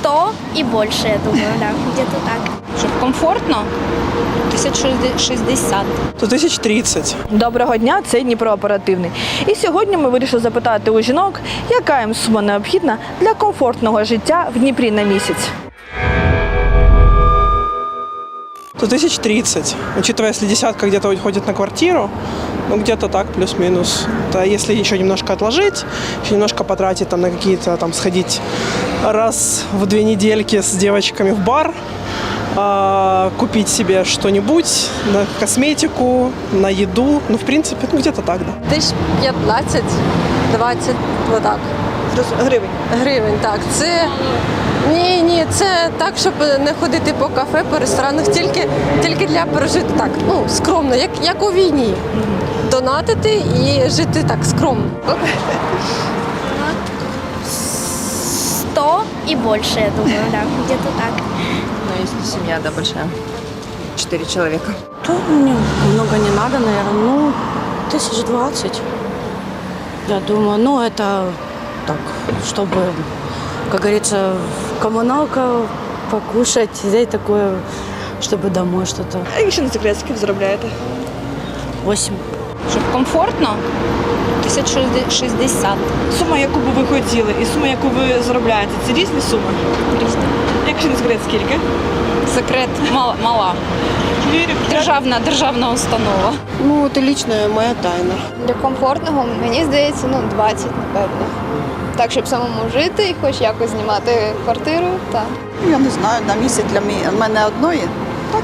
100 и больше, я думаю, да, где-то так. Щоб комфортно, 1060. То тисяч 30. Доброго дня, це Дніпро оперативний. І сьогодні ми вирішили запитати у жінок, яка їм сума необхідна для комфортного життя в Дніпрі на місяць. То тысяч 30. Учитывая, если десятка где-то уходит на квартиру, ну где-то так плюс-минус. Да, если еще немножко отложить, еще немножко потратить там на какие-то там сходить раз в две недельки с девочками в бар, а, купить себе что-нибудь, на косметику, на еду, ну в принципе, ну где-то так, да. Тисяч 15, 20, отак. Гривень. Гривень, так. Це ні, ні, це так, щоб не ходити по кафе, по ресторанах, тільки, тільки для прожити так, ну, скромно, як, як у війні. Донатити і жити так скромно. 100 и больше, я думаю, да, где-то так. Ну, если семья, да, большая. Четыре человека. Да, мне много не надо, наверное. Ну, тысяч двадцать. Я думаю, ну, это так, чтобы, как говорится, коммуналка, покушать, взять такое, чтобы домой что-то. А еще на ви заробляєте? Восемь. Щоб комфортно, 1060. Сума, яку би ви хотіли, і сума, яку ви заробляєте, це різні суми? Різні. Якщо не секрет, скільки? Секрет мала. мала. Вірю. Державна, державна установа. Ну, це лічно моя тайна. Для комфортного, мені здається, ну 20, напевно. Так, щоб самому жити і хоч якось знімати квартиру, так. Я не знаю, на місяць для мене одної. Так.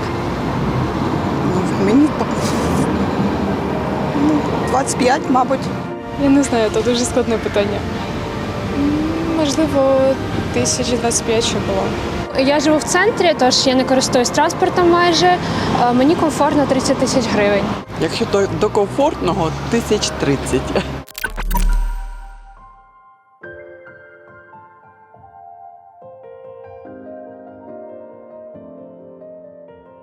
Ну, мені по- 25, мабуть. Я не знаю, це дуже складне питання. Можливо, 1025 ще було. Я живу в центрі, тож я не користуюсь транспортом майже. Е, Мені комфортно 30 тисяч гривень. Якщо до, до комфортного, тисяч тридцять.